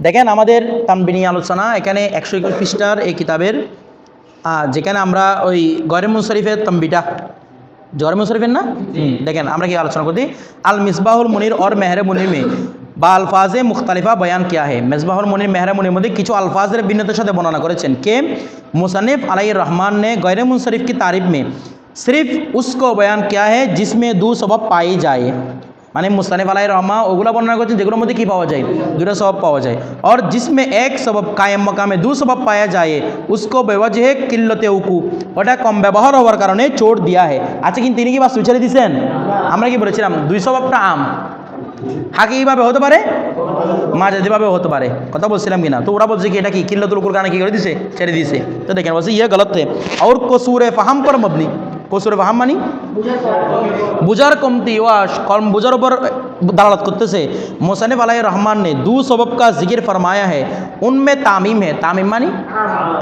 দেখেন আমাদের তানবিনী আলোচনা এখানে একশো একুশ পৃষ্ঠার এই কিতাবের আহ, যেখানে আমরা ওই গরে মুশরিফের তম্বিটা গরে মুশরিফের না হুম, দেখেন আমরা কি আলোচনা করছি আল মিসবাহুল মুনির और মেহরে মুনির মে বা আলফাজে মুখতালিফা বয়ান কিয়া হে মেজবাহুল মুনির মেহরে মুনির মধ্যে কিছু আলফাজের ভিন্নতার সাথে বর্ণনা করেছেন কে मुसनफ़ আলাই রহমান ने गैर मुनसरफ की तारीफ में सिर्फ उसको बयान किया है जिसमें दो सबब पाई जाए মানে মুস্তানিফ আলাই রহমা, ওগুলো বর্ণনা করছেন যেগুলোর মধ্যে কী পাওয়া যায়? দুটো স্বভাব পাওয়া যায়। আর জিসমে এক স্বভাব কায়েম মকামে দু স্বভাব পায়া যায়। উসকো বেওয়াজে কিল্লতে উকু। ওটা কম ব্যবহার হওয়ার কারণে চোট দিয়া হে আচ্ছা কিন্তু তিনি কি বা সুইচারে দিছেন? আমরা কি বলেছিলাম, দুই স্বভাবটা আম। হাকি কীভাবে হতে পারে? মাঝাজিভাবে হতে পারে। কথা বলছিলাম কিনা? তো ওরা বলছে কি, এটা কি? কিল্লতুল কুরকানে কি করে দিছে? ছেড়ে দিছে। তো দেখেন, বলছে ইয়ে গলত আর কসুরে ফাহাম পর মবনি। কসুরে ফাহাম মানি বুজার কমতি ওয়াশ কম বুজার উপর দালালত করতেছে মোসানিফ আলাই রহমান ने दू सबब का जिक्र फरमाया है उनमें तामीम है तामीम मानी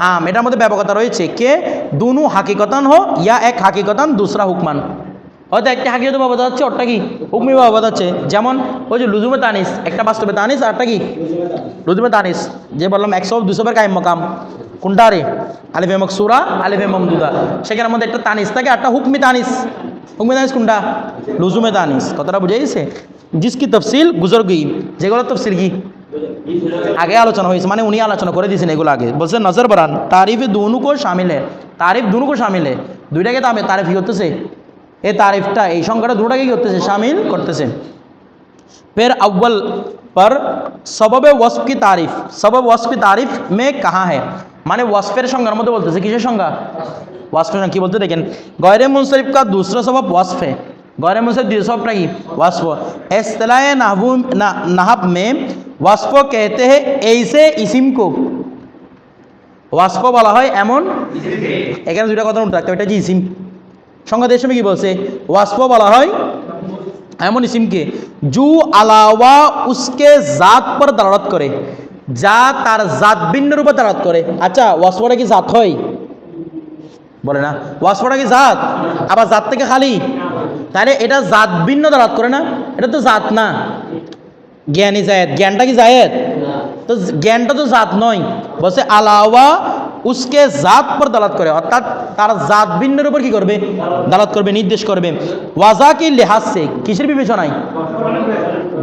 আম এটার মধ্যে ব্যাপকতা রয়েছে কে দুনু হাকিকতান হো ইয়া এক হাকিকতান দুসরা হুকমান হয়তো একটা হাকিকত বাবা যাচ্ছে ওরটা কি হুকমি বাবা যাচ্ছে যেমন ওই যে লুজুমে তানিস একটা বাস্তবে তানিস আর একটা কি লুজুমে তানিস যে বললাম একশো দুশোবার কায়েম মকাম কোনটা রে আলিফে মকসুরা আলিফে মমদুদা সেখানের মধ্যে একটা তানিস থাকে একটা হুকমি তানিস হুকমি তানিস কোনটা লুজুমে তানিস কথাটা বুঝে গেছে জিসকি তফসিল গুজর গই যেগুলো তফসিল কি আগে আলোচনা হয়েছে মানে উনি আলোচনা করে দিয়েছেন এগুলো আগে বলছেন নজর বরান তারিফে দুনু কো শামিল है তারিফ দুনু কো শামিল है দুইটাকে তো আমি তারিফ কি করতেছে এই তারিফটা এই সংখ্যাটা দুটাকে কি করতেছে শামিল করতেছে फिर अव्वल पर सबब वस्फ की तारीफ सबब वस्फ की तारीफ में कहाँ है মানে ওয়াসফের সংজ্ঞার মধ্যে বলতেছে কিসের সংজ্ঞা? ওয়াসফের সংজ্ঞা কী বলতে দেখেন? গয়রে মুনসরিফ কা দুসরা স্বভাব ওয়াসফে। গয়রে মুনসরিফ दिसफ नहीं কি? ওয়াসফ। नाहब ना, নাহাব মে ওয়াসফ কেহতে হে এইসে ইসিম কো। ওয়াসফ বলা হয় এমন এখানে দুইটা কথা নোট রাখতে এটা যে ইসিম। সংজ্ঞা দেশে কি বলছে? ওয়াস্প বলা হয় এমন ইসিমকে জু আলাওয়া উসকে জাত পর দালালত করে। যা তার জাত ভিন্ন রূপে দালালত করে। আচ্ছা ওয়াসফটা কি জাত হয়? বলে না। ওয়াসফটা কি জাত? আবার জাত থেকে খালি? তাহলে এটা জাত ভিন্ন দালাত করে না? এটা তো জাত না। জ্ঞানী জায়েদ। জ্ঞানটা কি জায়েদ? তো জ্ঞানটা তো জাত নয়। বলছে, আলাওয়া উসকে জাত পর দালাত করে। অর্থাৎ তার জাত ভিন্নের উপর কি করবে? দালাত করবে, নির্দেশ করবে। ওয়াজা কি লেহাজ সে কিসের বিবেচনায়?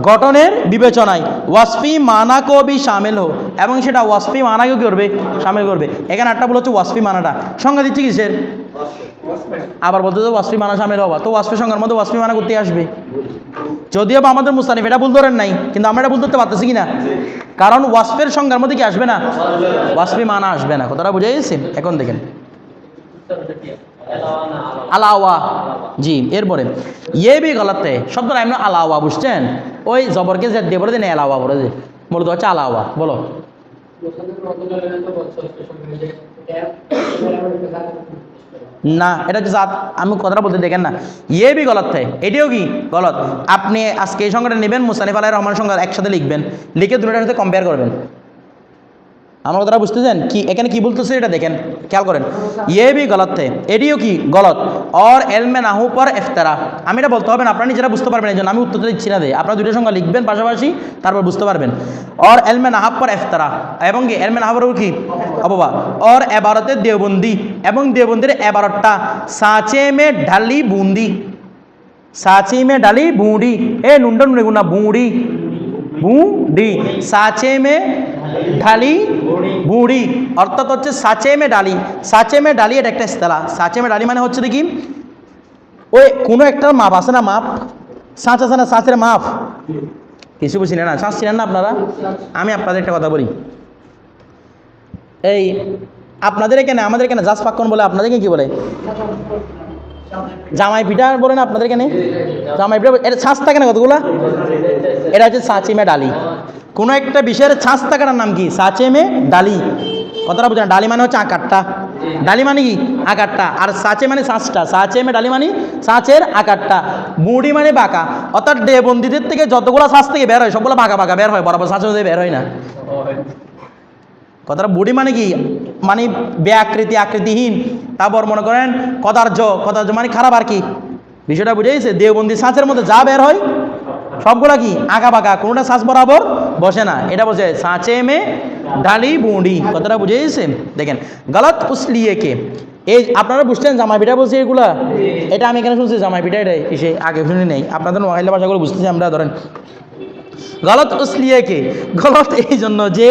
গঠনের বিবেচনায় ওয়াসফি মানা কো বি সামিল হোক, এবং সেটা ওয়াসফি মানাকে কি করবে? সামিল করবে। এখানে একটা বলে হচ্ছে ওয়াসফি মানাটা। সংজ্ঞা দিচ্ছে কিসের? আবার বলতে তো ওয়াসফি মানা সামিল হবা তো ওয়াসফি সংজ্ঞার মধ্যে ওয়াসফি মানা করতে আসবে। যদিও বা আমাদের মুস্তানিফ, এটা ভুল ধরেন নাই, কিন্তু আমরা এটা ভুল ধরতে পারতেছি কি না কারণ ওয়াসফের সংজ্ঞার মধ্যে কি আসবে না? ওয়াসফি মানা আসবে না। কথাটা বুঝে গেছে এখন দেখেন। আলাওয়া। জি, এরপরে ইয়ে বি গলত শব্দটা এমন আলাওয়া, বুঝছেন? ওই জবরকে যে দিয়ে বলে দিন এলাওয়া বলে যে মূলত হচ্ছে আলাওয়া, বলো। না, এটা হচ্ছে জাত, আমি কথাটা বলতে দেখেন না। ইয়ে বি গলত থাকে এটিও কি গলত? আপনি আজকে এই সংখ্যাটা নেবেন মুসানিফ আলাই রহমান সংখ্যা একসাথে লিখবেন, লিখে দুটার সাথে কম্পেয়ার করবেন। আমার কথাটা বুঝতেছেন? কি, এখানে কি বলতেছে এটা দেখেন, খেয়াল করেন। এ বি গলত থে এটিও কি? গলত। অর এলমে নাহু পর এফতারা। আমি এটা বলতে হবেন আপনারা নিজেরা বুঝতে পারবেন এই জন্য আমি উত্তরটা দিচ্ছি না দে। আপনারা দুটো সংখ্যা লিখবেন পাশাপাশি, তারপর বুঝতে পারবেন। অর এলমে নাহাব পর এফতারা। এবং কি, এলমে নাহাবর কি? অববা অর এবারতের দেওবন্দি। এবং দেওবন্দির এবারতটা, সাঁচে মে ঢালি বুন্দি। সাঁচি মে ঢালি বুঁড়ি। এ নুন্ডন নুনে গুনা বুঁড়ি। বুঁড়ি সাঁচে মে ঢালি বুড়ি অর্থাৎ হচ্ছে সাঁচে মে ডালি সাঁচে মে ডালি এটা একটা ইস্তেলা সাঁচে মে ডালি মানে হচ্ছে দেখি ওই কোনো একটা মাপ আছে না মাপ সাঁচ আছে না সাঁচের মাপ কিছু বুঝি না সাঁচ ছিলেন না আপনারা আমি আপনাদের একটা কথা বলি এই আপনাদের এখানে, আমাদের এখানে জাস পাক্কন বলে? আপনাদেরকে কি বলে? জামাই পিঠা বলে না আপনাদের এখানে? জামাই পিঠা এটা ছাঁচ থাকে না কতগুলা? এটা হচ্ছে সাঁচিমে ডালি। কোনো একটা বিষয়ের ছাঁচ থাকার নাম কি? সাঁচেমে ডালি। কতটা বুঝলেন? ডালি মানে হচ্ছে আকারটা। ডালি মানে কি? আকারটা। আর সাঁচে মানে সাঁচটা সাঁচেমে ডালি মানে সাঁচের আকারটা। মুড়ি মানে বাঁকা। অর্থাৎ ডে বন্দিদের থেকে যতগুলো সাঁচ থেকে বের হয়, সবগুলো বাঁকা বাঁকা বের হয়। বরাবর সাঁচে মধ্যে বের হয় না। কথাটা বুড়ি মানে কি? মানে ব্যাকৃতি, আকৃতিহীন। তারপর মনে করেন কদার্য কদার্য মানে খারাপ আর কি? বিষয়টা বুঝে গেছে? দেওবন্দি সাঁচের মধ্যে যা বের হয়, সবগুলা কি? আঁকা বাঁকা, কোনোটা শ্বাস বরাবর বসে না। এটা বসে সাঁচে মে ডালি বুঁড়ি। কথাটা বুঝে গেছে? দেখেন, গলত উসলিয়ে কে? এই আপনারা বুঝছেন জামাই পিঠা বলছি এগুলা? এটা আমি এখানে শুনছি, জামাই পিঠা এটা এসে আগে শুনি নেই। আপনাদের নোয়াখালী ভাষাগুলো বুঝতেছি আমরা, ধরেন। গলত উসলিয়ে কে? গলত এই জন্য যে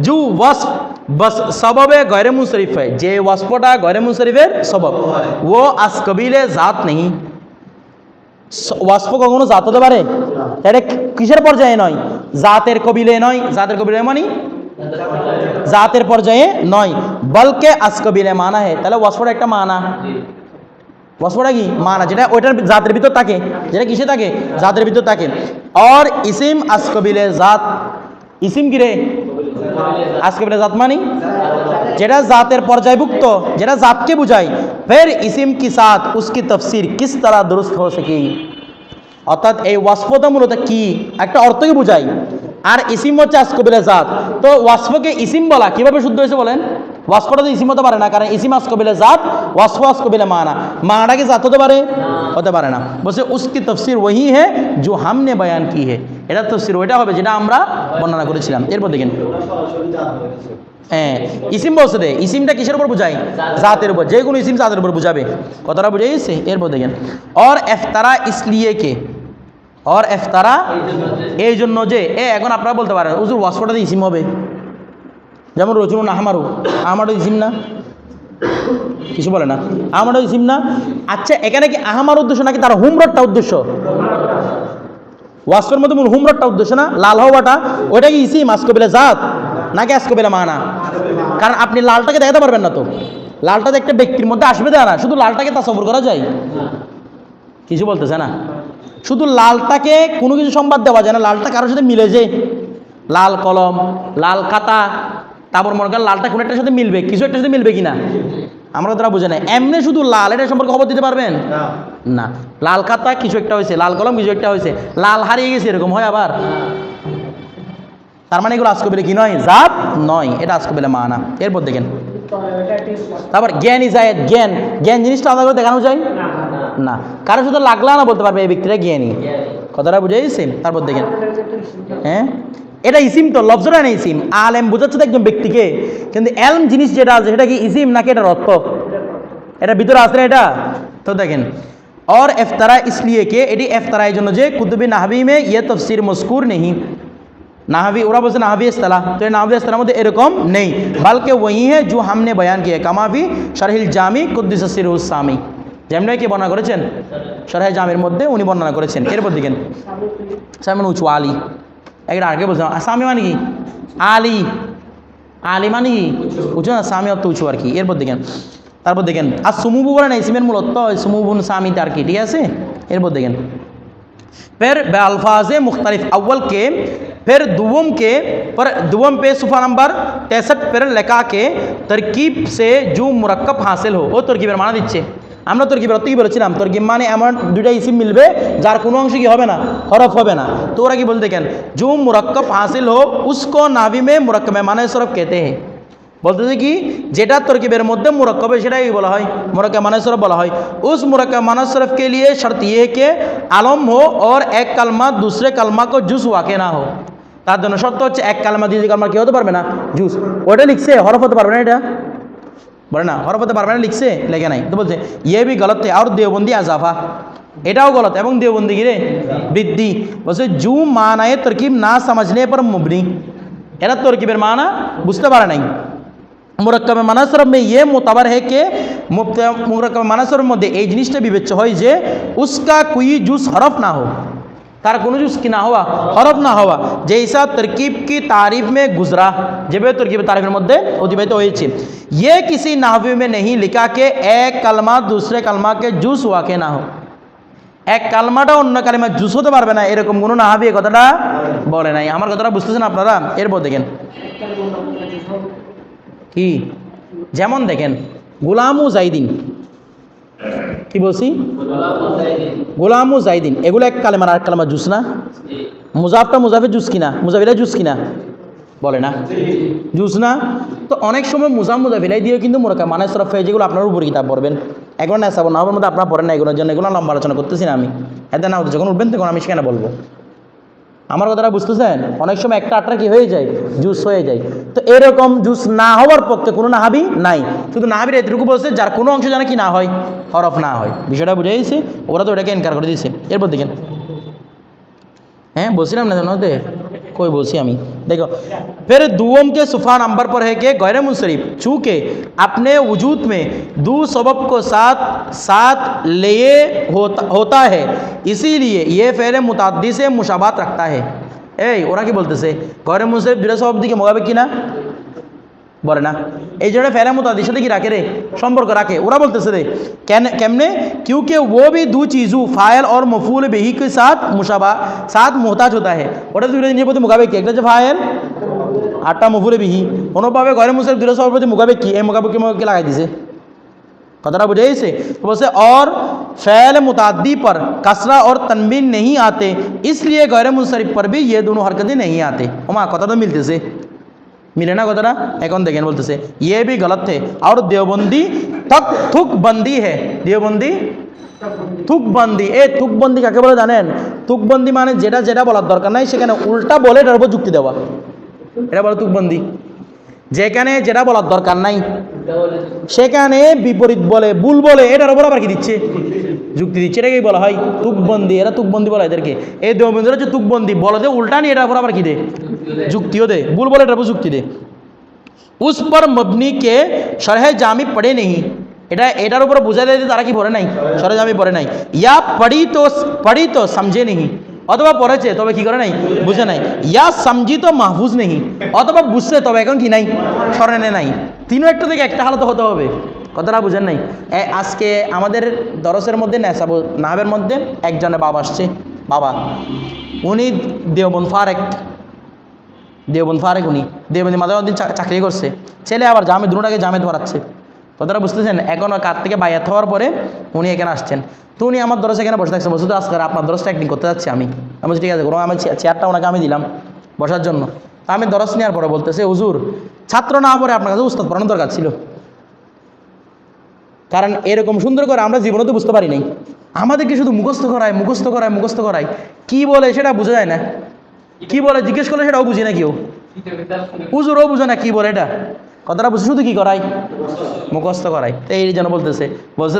জু ওয়াসফ বস সববে গैर মুশরিফ হয় যে ওয়াসফটা গैर মুশরিফের সবব। ও আস কবিলে জাত নেই। ওয়াসফ কখনো জাত হতে পারে? এটা কিসের পর্যায়ে নয়? জাতের কবিলে নয়। জাতের কবিলে মানে? জাতের পর্যায়ে নয়। বলকে আস কবিলে মানা হে। তাহলে ওয়াসফটা একটা মানা। ওয়াসফটা কি? মানা যেটা ওইটার জাতের ভিতর থাকে। যেটা কিসে থাকে? জাতের ভিতর থাকে। আর ইসিম আস কবিলে জাত। ইসিম কি রে? আস কবিলে জাত মানি? যেটা জাতের পর্যায়ভুক্ত, যেটা জাতকে বুঝায়। ফের ইসিম কি সাথ উসকি তফসির কিস তারা দুরুস্ত হো সকি? অর্থাৎ এই ওয়াসফটা মূলত কি? একটা অর্থকে বুঝায়। আর ইসিম হচ্ছে আসকবিলে জাত। তো ওয়াসফকে ইসিম বলা কীভাবে শুদ্ধ হয়েছে বলেন? ওয়াস তো ইসিম হতে পারে না, কারণ ইসিম আস কবিলে জাত, ওয়াস ওয়াস কবিলে মানা। মানাটাকে জাত হতে পারে? হতে পারে না। বলছে, উসকি তফসির ওই হে, জো হামনে বয়ান কি হে। এটা তফসির ওইটা হবে যেটা আমরা বর্ণনা করেছিলাম। এরপর দেখেন। হ্যাঁ ইসিম বলছে দে, ইসিমটা কিসের উপর বুঝাই জাতের উপর, যে কোনো ইসিম জাতের উপর বুঝাবে। কতটা বুঝে গেছে? এরপর দেখেন। Or এফতারা ইসলিয়ে K? অর এফতারা এই জন্য যে, এ এখন আপনারা বলতে পারেন উজুর ওয়াসকটা ইসিম হবে। যেমন আহমারু আহমারও ইসিম না? কিছু বলে না। আহমারও ইসিম না? আচ্ছা এখানে কি আহমার উদ্দেশ্য নাকি তার হুমরটটা উদ্দেশ্য? ওয়াস্কর মধ্যে মূল হুমরটটা উদ্দেশ্য না? লাল হওয়াটা? ওইটা কি ইসিম, আসকবিলে জাত? নাকি আসকবিলে মানা? কারণ আপনি লালটাকে দেখাতে পারবেন না তো। লালটা তো একটা ব্যক্তির মধ্যে আসবে দেয় না, শুধু লালটাকে তাসবর করা যায়। কিছু বলতেছে না? শুধু লালটাকে কোনো কিছু সংবাদ দেওয়া যায় না, লালটা কারোর সাথে মিলে যে। লাল কলম, লাল খাতা তারপর মনে করেন লালটা কোনো একটার সাথে মিলবে কিছু একটার সাথে মিলবে কি না আমরা তারা বুঝে না এমনি শুধু লাল এটা সম্পর্কে খবর দিতে পারবেন? না। লাল খাতা কিছু একটা হয়েছে লাল কলম কিছু একটা হয়েছে লাল হারিয়ে গেছে এরকম হয় আবার? তার মানে এগুলো আজকবিলে কি নয়? জাত নয় এটা আজকবিলে মানা। এরপর দেখেন। তারপর জ্ঞান ইজ আয়াত জ্ঞান। জ্ঞান জিনিসটা আলাদা করে দেখানো যায়? না কারও শুধু লাগলা না বলতে পারবে এই ব্যক্তিটা জ্ঞানী। কথাটা বুঝে গেছে তারপর দেখেন হ্যাঁ এটা ইসিম তো লফজটা না ইসিম আলেম বোঝাচ্ছে তো একজন ব্যক্তিকে কিন্তু এলম জিনিস যেটা আছে সেটা কি ইসিম নাকি এটা অর্থ এটা ভিতরে আছে না এটা তো দেখেন और এফতারা इसलिए के এটি এফতারা এই জন্য যে কুতুবি নাহবি মে ইয়ে তফসির মস্কুর নেই নাহাবি ওরা বলছে নাহাবি ইস্তালা তো এই নাহাবি ইস্তালার মধ্যে এরকম নেই বলকে ওই হ্যাঁ जो हमने बयान किया কামাফি শারহিল জামি কুদ্দিস সিরুসামি যেমন কি বর্ণনা করেছেন শারহে জামির মধ্যে উনি বর্ণনা করেছেন এরপর দিকেন সামিন উঁচু আলী একটা আগে বলছিলাম আর সামি মানে কি আলী আলী মানে কি উঁচু না সামি অর্থ উঁচু আর কি এরপর দেখেন তারপর দেখেন আর সুমুবু বলে না ইসমের মূল অর্থ সুমুবুন সামি তার কি ঠিক আছে এরপর দেখেন फिर बेअल्फाज मुख्तलिफ अव्वल के फिर दुवम के पर दुवम पे सुफा नंबर তেষট্ট फिर লেখা के तरकीब से जो मुरक्कब हासिल हो ও তরকিবের মানা দিচ্ছে আমরা তরকিবের অর্থ কি বলেছিলাম তরকিব মানে এমন দুইটা ইসিম মিলবে যার কোনো অংশ কি হবে না হরফ হবে না তো ওরা কি বলতে দেখেন जो मुरक्कब हासिल हो उसको नावी में मुरक्कब माने सरफ कहते हैं বলতেছে কি যেটা তরকিবের মধ্যে মুরক্কবে সেটাই বলা হয় মুরক্কব মানসরফ বলা হয় उस मुरक्कब मानसरफ के लिए शर्त ये है कि आलम हो और एक कलमा दूसरे कलमा को जुस वाक़ ना हो তার জন্য শর্ত হচ্ছে এক কালমা দ্বিতীয় কালমা কি হতে পারবে না জুস ওটা লিখছে হরফ হতে পারবে না এটা বলে না হরফতে পারবে না, লিখছে, লেখে নাই। তো বলছে ইয়ে বি গলত আর দেওবন্দি আজাফা। এটাও গলত, এবং দেওবন্দি গিরে বৃদ্ধি। বলছে, জু মানায় তরকিব না সমাজলে পর মুবনি। এরা তরকিবের মানা বুঝতে পারে নাই। মুরক্কবে মানাসরম ইয়ে মোতাবার হে কে মুরক্কবে মানাসরের মধ্যে এই জিনিসটা বিবেচ্য হয় যে, উস্কা কুই জুস হরফ না হোক তার কোনো জুস কি না হওয়া হরফ না হওয়া জৈসা তরকিব কি তারিফ মে গুজরা যেভাবে তরকিব তারিফের মধ্যে অতিবাহিত হয়েছে ये किसी नाहवी में नहीं लिखा कि एक कलमा दूसरे कलमा के जूस वाक़ ना हो এক কালমাটা অন্য কালিমা জুস হতে পারবে না এরকম কোনো নাহাবি এই কথাটা বলে নাই আমার কথাটা বুঝতেছেন আপনারা এরপর দেখেন কি যেমন দেখেন গোলামু জাইদিন কি বলছি? গোলাম ও জাইদিন। এগুলো এক কালেমার আর কালেমা জুস না? মুজাফটা মুজাফের জুস কিনা? মুজাফিরা জুস কিনা? বলে না। জুস না? তো অনেক সময় মুজাম মুজাফিলাই দিয়ে কিন্তু মোরকা মানে সরফ যেগুলো আপনার উপর কিতাব পড়বেন। এগুলো না সাবো না আমার মধ্যে আপনার পড়েন না, এগুলোর জন্য এগুলো লম্বা আলোচনা করতেছি না আমি। এদের না যখন উঠবেন তখন আমি সেখানে বলব। আমার কথাটা বুঝতেছেন? অনেক সময় একটা আটটা কি হয়ে যায়? জুস হয়ে যায়। তো এরকম জুস না হওয়ার পক্ষে কোনো নাহাবি নাই। শুধু নাহাবির এতটুকু বলছে, যার কোনো অংশ যেন কি না হয়, হরফ না হয়। বিষয়টা বুঝে গেছি ওরা তো ওটাকে এনকার করে দিয়েছে। এরপর দেখেন। হ্যাঁ বলছিলাম না জানো কই বলছি আমি? देखो, फिर दुओम के सुफा नंबर पर है कि गैर मुनसरफ, चूँकि अपने वजूद में दो सबब को साथ साथ ले होता होता है, इसीलिए ये फेर मुतदी से मुशाबात रखता है। ए और बोलते से, गौर मुनसरफ बिना सबब के मुताबिक की ना? বলে না এই জন্য ফেরা মুতাদির সাথে কি রাখে রে সম্পর্ক রাখে ওরা বলতেছে রে কেন কেমনে क्योंकि वो भी दो चीज़ों फायल और मफूल बेही के साथ मुशाबा साथ मोहताज होता है ওটা দুটো জিনিসের প্রতি মোকাবেক কি একটা হচ্ছে ফায়েল আটটা মফুলে বিহি কোনোভাবে ঘরে মুসলিম দুটো সবার প্রতি মোকাবেক কি এই মোকাবেক কি লাগাই দিছে কথাটা বুঝে গেছে তো বলছে और फ़ैल मुतादी पर कसरा और तनवीन नहीं आते इसलिए गैर मुनसरिफ पर भी ये दोनों हरकतें नहीं आते ওমা কথা তো মিলতেছে মিলে না কথাটা? এখন দেখেন বলতেছে ইয়ে বি গলত থে আর দেওবন্দি তক থুকবন্দি হে। দেওবন্দি? থুকবন্দি এ থুকবন্দি কাকে বলে জানেন? থুকবন্দি মানে যেটা যেটা বলার দরকার নাই, সেখানে উল্টা বলে এটার উপর যুক্তি দেওয়া। এটা বলে থুকবন্দি যেখানে যেটা বলার দরকার নাই, সেখানে বিপরীত বলে, ভুল বলে, এটার উপর আবার কি দিচ্ছে? যুক্তি দিচ্ছে, এটাকেই বলা হয় তুকবন্দি। এরা তুকবন্দি বলা এদেরকে। এই দেববন্ধুরা হচ্ছে তুকবন্দি। বলে দে, উল্টা নিয়ে এটার উপর আবার কি দে? যুক্তিও দে। ভুল বলে এটার যুক্তি দে। উস পর মবনি কে শরহে জামি পড়ে নেই। এটা, এটার উপর বোঝা দেয় তারা কি পড়ে নাই? শরহে জামি পড়ে নাই। ইয়া পড়ি তো পড়ি তো সমঝে নেই। অথবা পড়েছে, তবে কি করে নাই? বুঝে নাই। ইয়া সমঝি তো মাহফুজ নেই। অথবা বুঝছে, তবে এখন কি নাই? স্মরণে নাই। তিনও একটা থেকে একটা হালত হতে হবে। কথাটা বুঝেন নাই। আজকে আমাদের দরসের মধ্যে নেশাব নাহাবের মধ্যে একজনের বাবা আসছে। বাবা, উনি দেওবন ফারেক। দেওবন্দ ফারেক উনি। দেওবন্দি মধ্যে চাকরি করছে। ছেলে আবার জামে, দুটাকে জামে ধরাচ্ছে। কথাটা বুঝতেছেন? এখন কার থেকে বাইয়াত হওয়ার পরে উনি এখানে আসছেন। তো উনি আমার দরজা এখানে বসে থাকছে। বসে তো আজকে আপনার দরসটা একদিন করতে যাচ্ছি আমি। আমি ঠিক আছে আমি চেয়ারটা ওনাকে আমি দিলাম বসার জন্য। আমি দরজ নেওয়ার পরে বলতেছে, হুজুর, ছাত্র না পরে আপনার কাছে উস্তাদ পড়ানোর দরকার ছিল। কারণ এরকম সুন্দর করে আমরা জীবনে তো বুঝতে পারি নাই। আমাদেরকে শুধু মুখস্থ করায় মুখস্থ করায় মুখস্থ করায়। কি বলে সেটা বোঝা যায় না। কি বলে, জিজ্ঞেস করলে সেটাও বুঝি না কেউ। হুজুরও বুঝে না কি বলে এটা। কথাটা বুঝে শুধু কি করাই মুখস্থ করাই তো এই যেন বলতেছে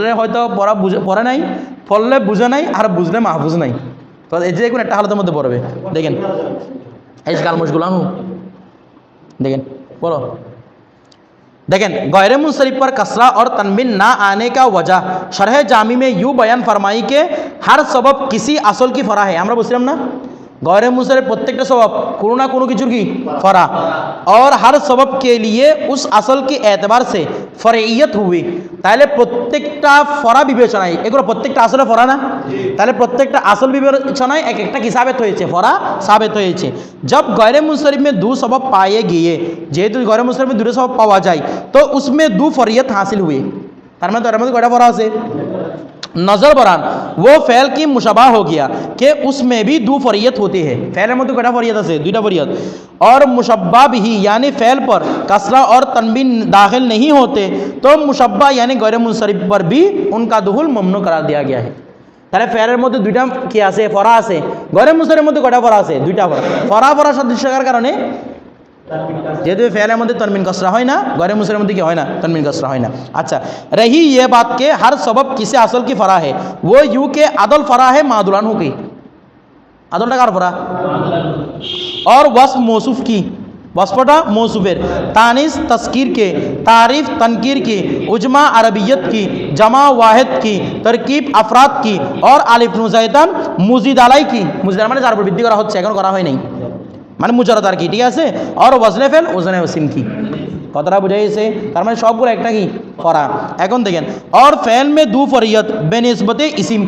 যে হয়তো পড়া বুঝে পড়ে নাই, পড়লে বুঝে নাই, আর বুঝলে মাহফুজ নাই। তো এই যে কোনো একটা হালতের মধ্যে পড়বে। দেখেন, এই কালমশগুলো আনু। দেখেন, বলো। देखें, गैर मुनसरफ पर कसरा और तनबिन ना आने का वजह, शरह जामी में यूँ बयान फरमाई के हर सबब किसी असल की फरा है। हमारा मुस्लिम ना? गौर मुसर প্রত্যেকটা सबब কোনো না কোনো किचुर কি? ফরা। और हर सबब के लिए उस असल के एतबार से फरेयत हुई তাহলে প্রত্যেকটা ফরা বিবেচনায় এগুলো প্রত্যেকটা আসলে ফরা না? তাহলে প্রত্যেকটা আসল বিবেচনায় এক একটা কি সাবেত হয়েছে? ফরা সাবেত হয়েছে। জব গয়রে মুসলিমে দু সবব পায়ে গিয়ে যেহেতু গয়রে মুসলিমে দুটো স্বভাব পাওয়া যায় তো উসমে দু ফরিয়ত হাসিল হুয়ে। তার মানে তার মধ্যে কয়টা ফরা আছে? नजर बरान वो फैल की मुशबा हो गया कि उसमें भी दो फरियत होती है फैलेर মধ্যে কয়টা ফরিয়ত আছে দুইটা ফরিয়ত और मुशब्बा भी यानी फैल पर कसरा और तनबीन दाखिल नहीं होते तो मुशब्बा यानी गैर मुनसरिफ पर भी उनका दुहुल ममनू करार दिया गया है তাহলে ফেয়ারের মধ্যে দুইটা কি আছে ফরা আছে গরে মুসরের মধ্যে কয়টা ফরা আছে দুইটা ফরা ফরা ফরা সাদৃশ্য থাকার কারণে যেহেতু ফেয়ালের মধ্যে তনমিন কসরা হয় না গরে মুসরের মধ্যে কি হয় না তনমিন কসরা হয় না अच्छा रही ये बात के हर सबब किसे असल की फरा है वो यू के अदल फरा है मादुलान हो गई আদলটা কার ফরা और वस्फ मौसूफ की वस्फटा मौसूफेर तानिस तस्कीर के तारीफ तनकीर की उजमा अरबियत की जमा वाहिद की तरकीब अफराद की और আলিফ নুজাইতান মুজিদ আলাই কি মুজিদ মানে যার উপর বৃদ্ধি করা হচ্ছে এখন করা হয় নাই মানে মুজারত আর কি, ঠিক আছে? আর ওজনে ফেল ওজনে সিম কি কথাটা বুঝাইছে তার মানে সবগুলো একটা কি? ফরা এখন দেখেন অর ফেল মে দু ফরিয়ত বে নিসবতে ইসিম।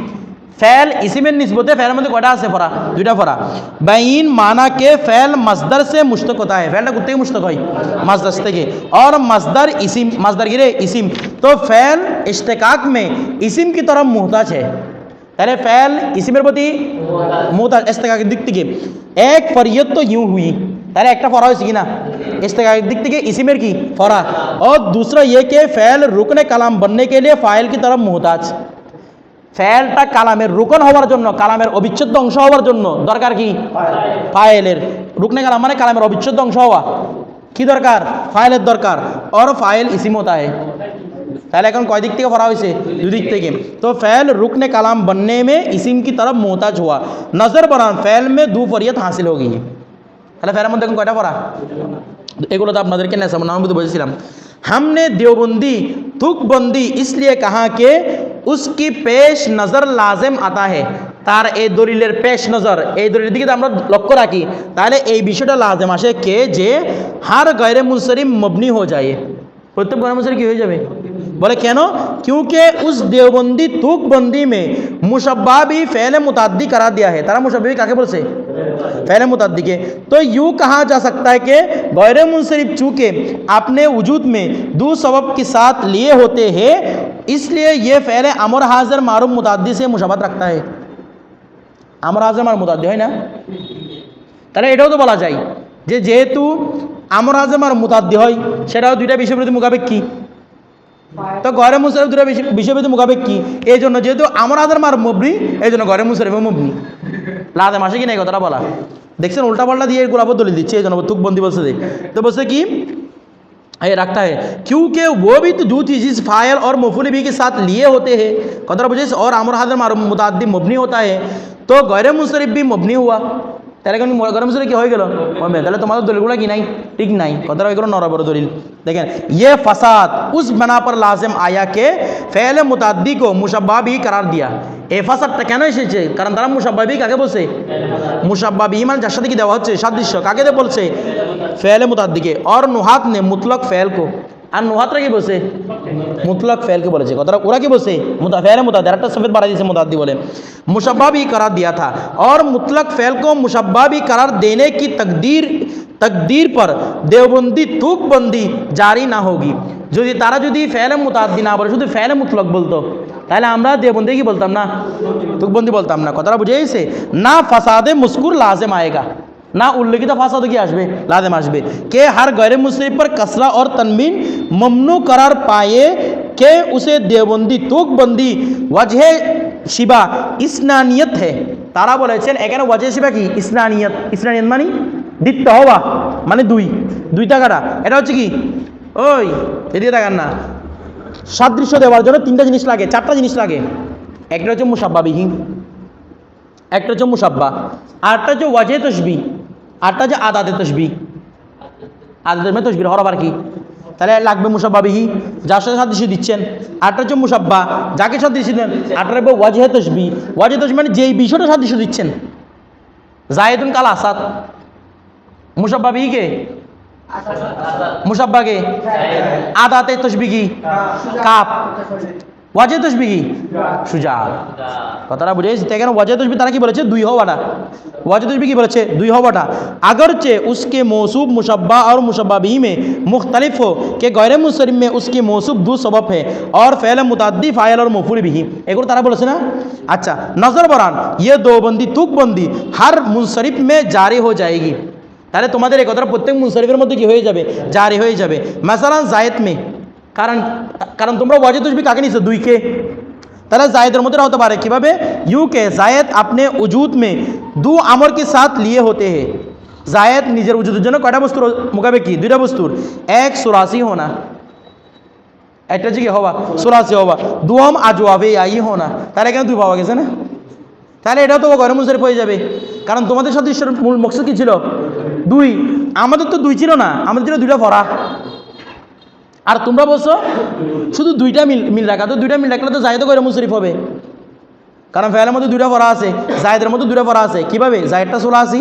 ফেল, ইসিমের নিসবতে ফেলের মধ্যে কটা আছে ফরা? দুইটা ফরা। বাইন মানাকে ফেল মাসদার সে মুস্তক হতা হয়। ফেলটা কোথা মুস্তক হয়? মাসদার থেকে। অর মাসদার ইসিম, মাসদার রে? ইসিম। তো ফেল, ইশতেকাক মে ইসিম কি তরফ মুহতাজ হ্যাঁ তাহলে ফেল ইসিমের প্রতি মোহতাজ ইস্তেকাকের দিক থেকে এক ফরিয়ত তো ইউ হুই তাহলে একটা ফরা হয়েছে কি না इस्तेकाक दिख के इसीमेर की फरा और दूसरा ये कि फ़ैल रुकन कलाम बनने के लिए फ़ाइल की तरफ मोहताज ফেলটা কালামের রুকন হওয়ার জন্য কালামের অবিচ্ছেদ্য অংশ হওয়ার জন্য দরকার কি ফাইলের রুকনে কালাম মানে কালামের অবিচ্ছেদ্য অংশ হওয়া কি দরকার ফাইলের দরকার और ফাইল इसी में होता है তাহলে এখন কয় দিক থেকে পড়া হয়েছে দুদিক থেকে তো ফেল रुकने कलाम बनने में इसीम की तरफ़ मोहताज हुआ नज़र बरान फैल में दो फरियत हासिल हो गई তাহলে ফেলের মধ্যে এখন কয়টা পড়া এগুলো তো আপনাদেরকে নেশা নাম বলছিলাম हमने देवबंदी तुकबंदी इसलिए कहा कि उसकी पेश नज़र लाजेम आता है তার এই দলিলের পেশ নজর এই দলিলের দিকে আমরা লক্ষ্য রাখি তাহলে এই বিষয়টা লাজেম আসে কে যে হার গায়রে মুসলিম মবনি হয়ে যায় প্রত্যেক গায়রে মুসলিম কি হয়ে যাবে बोले কেন क्योंकि उस देवबंदी तुकबंदी में मुशब्बा भी फ़ैल मुतद्दी करा दिया है তারা मुशब्बा भी কাকে বলছে फ़ैल मुतद्दी के तो यूँ कहा जा सकता है कि गैर मुनसरिफ चूँकि अपने वजूद में दो सबब के साथ लिए होते हैं इसलिए ये फ़ैल अमर हाजिर मारूम मुतद्दी से मुशब्बत रखता है আমর হাজির মার মুতাদ্দি হয় না তাহলে এটাও তো বলা যায় যে যেহেতু আমর হাজির মার মুতাদ্দি হয় সেটাও দুইটা বিষয়বিরোধী মোকাবেক কি তো ঘরে মুশারিফ দুটো বিষয়বিরোধী মোকাবেক কি এই জন্য যেহেতু আমর হাজার মার মুবনি এই জন্য ঘরে মুশারিফে মুবনি লাদে মাসে কি না এই কথাটা বলা দেখছেন উল্টা পাল্টা দিয়ে এগুলো আবার দলিল দিচ্ছে এই জন্য তুকবন্দি বলছে যে তো বলছে কি ये रखता है क्योंकि वो भी तो दो चीज़ जिस फायल और मफूल भी के साथ लिए होते हैं कदर वजह और अमर हादर मुतादी मबनी होता है तो गैर मुनसरिफ भी मबनी हुआ তাহলে কিন্তু গরম সুরে কি হয়ে গেল? মমিয়া তাহলে তোমাদের দলিলগুলো কি নাই? ঠিক নাই। কথাটা হয়ে গেল নরবর দলিল। দেখেন ইয়ে ফাসাদ উস বানা পর লাজেম আয়াকে ফেলে মুতাদ্দি কো মুসাব্বাবি করার দিয়া। এ ফাসাদটা কেন এসেছে? কারণ তারা মুসাব্বাবি কাকে বলছে? মুসাব্বাবি মানে যার সাথে কি দেওয়া হচ্ছে? সাদৃশ্য। কাকে দে বলছে? ফেলে মুতাদ্দিকে। অর নুহাত নে মুতলক ফেল কো আর নুহাতরা কি বলছে? মুতলক ফেলকে বলেছে কথাটা ওরা কি বলছে মুতা ফেলে মুতাদ একটা সফেদ বাড়া দিয়েছে মুতাদ্দি বলে मुशब्बा भी करार दिया था और मुतलक फ़ैल को मुशब्बा भी करार देने की तकदीर तकदीर पर देवबंदी তুকবন্দি জারি না হোগি যদি তারা যদি ফেলে মুতাদ্দি না বলে শুধু ফেলে মুতলক বলতো তাহলে আমরা দেবন্দি কি বলতাম না তুকবন্দি বলতাম না কথাটা বুঝে গেছে না ফাসাদে মুস্কুর লাজেম আয়েগা না উল্লেখিত ফাঁসা কি আসবে লাদেম আসবে। কে হার গরে मुस्लिम पर ওর और মমনু করার পায়ে, কে উসে उसे তোক বন্দি, ওয়াজহে শিবা ইসনানিয়ত হে। তারা বলেছেন, এখানে ওয়াজে শিবা কি? ইসনানিয়ত ইসনানিয়ত মানে? দ্বিতীয় হওয়া মানে দুই দুই টাকাটা এটা হচ্ছে কি? ওই, এদিকে টাকার না। সাদৃশ্য দেওয়ার জন্য তিনটা জিনিস লাগে, চারটা জিনিস লাগে। একটা হচ্ছে মুসাব্বা বিহীন একটা হচ্ছে মুসাব্বা আরটা হচ্ছে ওয়াজে তসবি। আরটা হচ্ছে আদাতে তসবি। আদাতে মে তসবির, হরবার কি? তাহলে লাগবে মুসাব্বাবিহি যার সাথে সাদৃশ্য দিচ্ছেন। আটটা হচ্ছে মুসাব্বা, যাকে সাদৃশ্য দেন আটটা ওয়াজে তসবি। ওয়াজে তসবি মানে যেই বিষয়টা সাদৃশ্য দিচ্ছেন। জায়েদুন কাল আসাদ। মুসাব্বাবিহিকে মুসাব্বাকে আদাতে তসবি কি? কাপ। ওয়াজে তসবি কি সুজা কথাটা বুঝে গেছি কেন ওয়াজে তসবি তারা কি বলেছে দুই হওয়াটা ওয়াজে তসবি কি বলেছে দুই হওয়াটা अगरचे उसके मौसूब मुशब्बा और मुशब्बा भी में मुख्तलिफ हो कि गैर मुसरिम में उसकी मौसूब दो सबब है और फ़ैल मुतद्दी फ़ायल और मफूल भी এগুলো তারা বলেছে না আচ্ছা নজর বরান ये दो बंदी तुक बंदी हर मुनसरिफ में जारी हो जाएगी তাহলে তোমাদের এই কথাটা প্রত্যেক মুনসরিফের মধ্যে কি হয়ে যাবে জারি হয়ে যাবে মাসালান জায়েদ মে কারণ কারণ তোমরা ওয়াজে তুসবি কাকে নিছো? দুইকে। তাহলে জায়দের মধ্যে হতে পারে। কীভাবে? ইউকে জায়দ আপনি উজুদ মে দু আমর কি সাথ লিয়ে হতে হে। জায়দ নিজের উজুদের জন্য কয়টা বস্তুর মোকাবে কি? দুইটা বস্তুর। এক সুরাশি হোনা। একটা হচ্ছে কি হওয়া দু আম দুম আজুয়াবে আই হোনা। তাহলে কেন দুই পাওয়া গেছে না? তাহলে এটাও তো গরম মুসারিফ হয়ে যাবে। কারণ তোমাদের সাথে মূল মকসদ কী ছিল? দুই। আমাদের তো দুই ছিল না। আমাদের ছিল দুইটা ভরা। আর তোমরা বলছো, শুধু দুইটা মিল মিল রাখা। তো দুইটা মিল রাখলে তো জায়দ করে মুশরিফ হবে। কারণ ফেলের মধ্যে দুইটা পড়া আছে জায়দের মধ্যে দুইটা পড়া আছে। কীভাবে? জায়দটা ষোলো আসি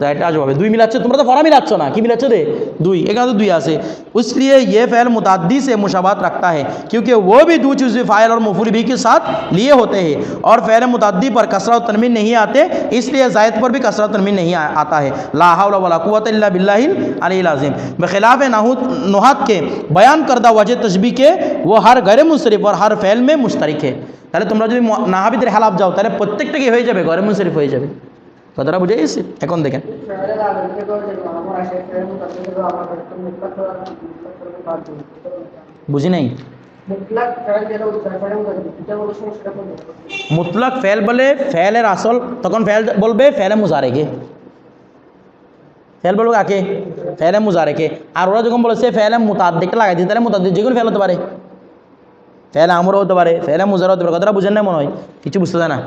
জায়দটা আজ হবে দুই মিলাচ্ছ তোমরা তো ফরা মিলাচ্ছ না কি মিলাচ্ছ রে দুই এখানে তো দুই আছে इसलिए ये फ़ैल मुतद्दी से मुशाबात रखता है क्योंकि वो भी दो चीज़ फ़ाइल और मफूल भी के साथ लिए होते हैं और फ़ैल मुतद्दी पर कसरा तनमीन नहीं आते इसलिए जायद पर भी कसरा तनमीन नहीं आ- आता है ला हौला वला कुव्वत इल्ला बिल्लाहिल अलील अज़ीम बखिलाफ़ नहूत नुहात के बयान करदा वजह तशबी के वो हर गैर मुनसरिफ और हर फ़ैल में मुश्तरक है তাহলে তোমরা যদি ম- নাহাবিদের হেলাফ যাও তাহলে প্রত্যেকটা কি হয়ে যাবে ঘরে মুনসরিফ হয়ে যাবে কথাটা বুঝে গেছে এখন দেখেন। বুঝি নাই? মুতলাক ফেল বলে ফেলের আসল, তখন ফেল বলবে ফেলে মুজারেকে। ফেল বলবে কাকে? ফেলে মুজারেকে। আর ওরা যখন বলেছে ফেলে মুতাদ্দিকটা লাগাই দিতে, তাহলে মুতাদ্দিক যে কোনো ফেল হতে পারে। ফেলে আমরও হতে পারে, ফেলে মুজারও হতে পারে। কথাটা বুঝেন না মনে হয়? কিছু বুঝতেছে না?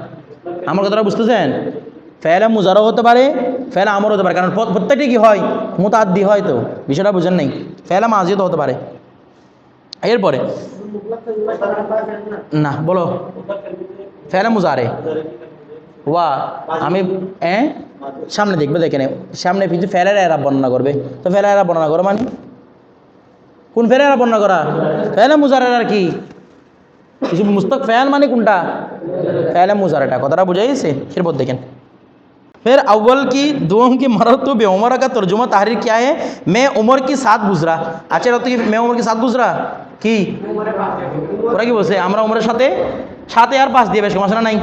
আমার কথাটা বুঝতেছেন ফেলে মুজারও হতে পারে, ফেলে আমরও হতে পারে। কারণ প্র- প্রত্যেকটি কি হয়? মুতাদ্দি হয় তো। বিষয়টা বুঝেন নাই? ফেলে তো হতে পারে। এরপরে না, বলো। ফেলে মুজারে। ওয়া, আমি এ? সামনে দেখবে দেখে নে সামনে পিছু ফেলের এরা বর্ণনা করবে। তো ফেলা এরা বর্ণনা করো মানে? কোন ফেলে এরা বর্ণনা করা? ফেলে মুজারের আর কি? কিছু মুস্তক ফেল মানে কোনটা? ফেলে মুজারেটা। কথাটা বুঝাইছে এরপর দেখেন। फिर अव्वल की दुआओं की मरत तो बेउमर का तर्जुमा तहरीर क्या है? मैं उम्र के साथ गुजरा। अच्छा तो कि मैं उम्र के साथ गुजरा? कि ওরা কি বলছে আমরা উমরের সাথে साथ? यार पास दिए समझना नहीं।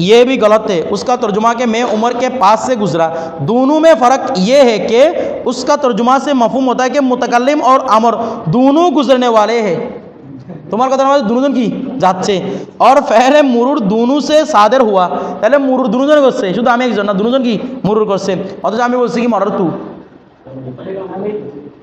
ये भी गलत है। उसका तर्जुमा के मैं उमर के पास से गुजरा। दोनों में फ़र्क ये है कि उसका तर्जुमा से मफहम होता है कि मुतकलम और अमर दोनों गुजरने वाले हैं। তোমার কথা মধ্যে দুজন কি? যাচ্ছে। আর ফেলে মুরুর দুনু সে সাদের হুয়া। তাহলে মুরুর দুজন করছে? শুধু আমি একজন না দুজন কি? মুরুর করছে অথচ আমি বলছি কি, মরার তু।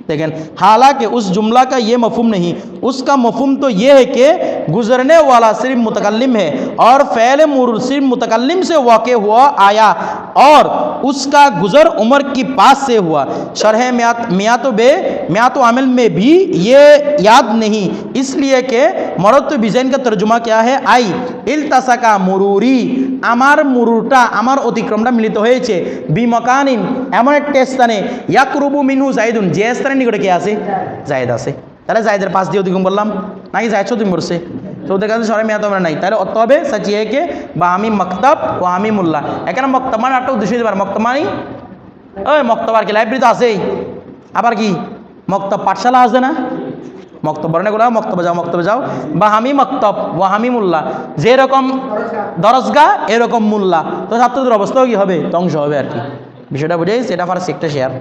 देखें हालांकि उस जुमला का ये मफहम नहीं उसका मफहम तो ये है कि गुजरने वाला सिर्फ मुतकल्लिम है और फ़ैल मुरुर सिर्फ मुतकल्लिम से वाक़ हुआ आया और उसका गुज़र उमर की पास से हुआ शरह मियात मियात बे मियात अमल में भी ये याद नहीं इसलिए कि मरत बिजैन का तर्जुमा क्या है आई इल्तसका मुरूरी আমার মুরুরটা আমার অতিক্রমটা মিলিত হয়েছে বিমকানিন এমন একটা স্থানে, ইয়াকরুবু মিনু জাইদুন যে স্থানের নিকটে কে আছে? জায়দ আছে। তাহলে জায়দের পাশ দিয়ে অতিক্রম বললাম নাকি জায়দ চৌধুরী বলছে তো ওদের কাছে সবাই মেয়াদ আমরা নাই। তাহলে অত হবে সাচিয়েকে বা আমি মক্তব ও আমি মোল্লা। এখানে মক্তব মানে একটা উদ্দেশ্য দিতে পারে। মক্তব মানে ওই মক্তব আর কি? লাইব্রেরি তো আছেই। আবার কি? মক্তব পাঠশালা আছে না? মক্তব বর্ণে গুলা মক্তবে যাও মক্তবে যাও। বা হামি মক্তব ও হামি মোল্লা। যেরকম দরজগা, এরকম মোল্লা। তো ছাত্রদের অবস্থাও কি হবে? ধ্বংস হবে আর কি। বিষয়টা বুঝেই সেটা ফার্স্ট একটা শেয়ার